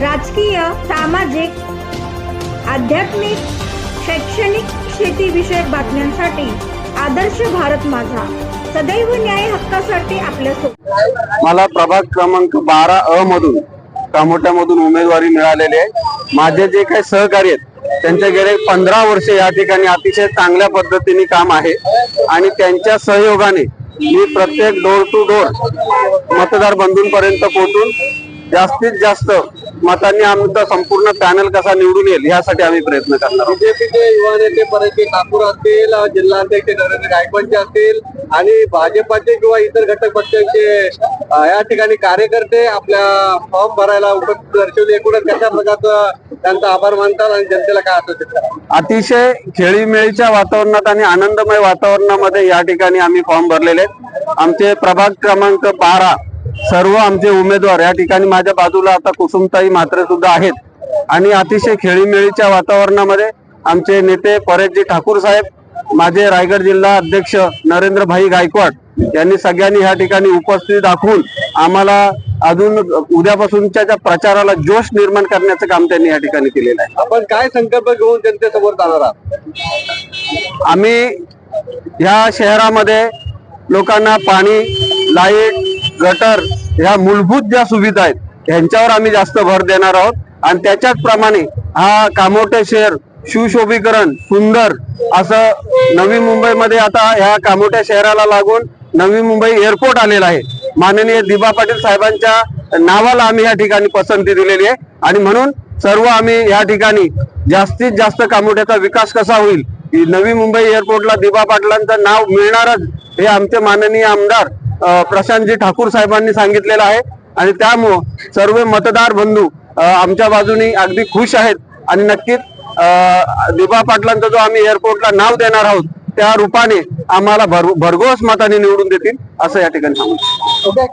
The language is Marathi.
राजकीय सामाजिक आध्यात्मिक शैक्षणिक शेतीविषयक बातम्यांसाठी आदर्श भारत माझा. सदैव न्याय हक्कासाठी आपल्यासोबत मला प्रभाग क्रमांक बारा अ मधून कामोट्यामधून उमेदवारी मिळालेली आहे. माझे जे काही सहकारी आहेत त्यांच्या गेले पंधरा वर्षे या ठिकाणी अतिशय चांगल्या पद्धतीने काम आहे. आणि त्यांच्या सहयोगाने मी प्रत्येक डोर टू डोर मतदार बंधूंपर्यंत पोहोचून जास्तीत जास्त मतांनी आमचा संपूर्ण पॅनल कसा निवडून येईल यासाठी आम्ही प्रयत्न करणार बीजेपीचे युवा नेते परतचे ठाकूर असतील जिल्हाध्यक्ष नरेंद्र गायकवाडचे असतील आणि भाजपाचे किंवा इतर घटक पक्षांचे या ठिकाणी कार्यकर्ते आपल्या फॉर्म भरायला उपस्थित दर्शवले. एकूणच कशा प्रकारचं त्यांचा आभार मानतात आणि जनतेला काय आश्वासित करा अतिशय खेळीमेळीच्या वातावरणात आणि आनंदमय वातावरणामध्ये या ठिकाणी आम्ही फॉर्म भरलेले आहेत. आमचे प्रभाग क्रमांक बारा सर्व आमचे उमेदवार या ठिकाणी माझ्या बाजूला आता कुसुमताई म्हात्रे सुद्धा आहेत. आणि अतिशय खेळीमेळीच्या वातावरणामध्ये आमचे नेते परेशजी ठाकूर साहेब माझे रायगड जिल्हा अध्यक्ष नरेंद्रभाई गायकवाड यांनी सगळ्यांनी या ठिकाणी उपस्थिती दाखवून आम्हाला अजून उद्यापासूनच्या ज्या प्रचाराला जोश निर्माण करण्याचं काम त्यांनी या ठिकाणी केलेलं आहे. आपण काय संकल्प घेऊन जनतेसमोर जाणार आहात? आम्ही ह्या शहरामध्ये लोकांना पाणी लाइट गटर ह्या मूलभूत ज्या सुविधा आहेत ह्यांच्यावर आम्ही जास्त भर देणार आहोत. आणि त्याच्याच प्रमाणे हा कामोटे शहर सुशोभीकरण सुंदर असं नवी मुंबईमध्ये आता ह्या कामोट्या शहराला लागून नवी मुंबई एअरपोर्ट आलेला आहे. माननीय दिबा पाटील साहेबांच्या नावाला आम्ही या ठिकाणी पसंती दिलेली आहे. आणि म्हणून सर्व आम्ही या ठिकाणी जास्तीत जास्त कामोट्याचा विकास कसा होईल नवी मुंबई एअरपोर्टला दिबा पाटलांचं नाव मिळणारच हे आमचे माननीय आमदार प्रशांतजी ठाकूर साहेबांनी सांगितलेलं आहे. आणि त्यामुळं सर्व मतदार बंधू आमच्या बाजूनी अगदी खुश आहेत. आणि नक्कीच अ, दिबा पाटलांचा जो आम्ही एअरपोर्टला नाव देणार आहोत त्या रूपाने आम्हाला भर भरघोस मताने निवडून देतील असं या ठिकाणी सांगू.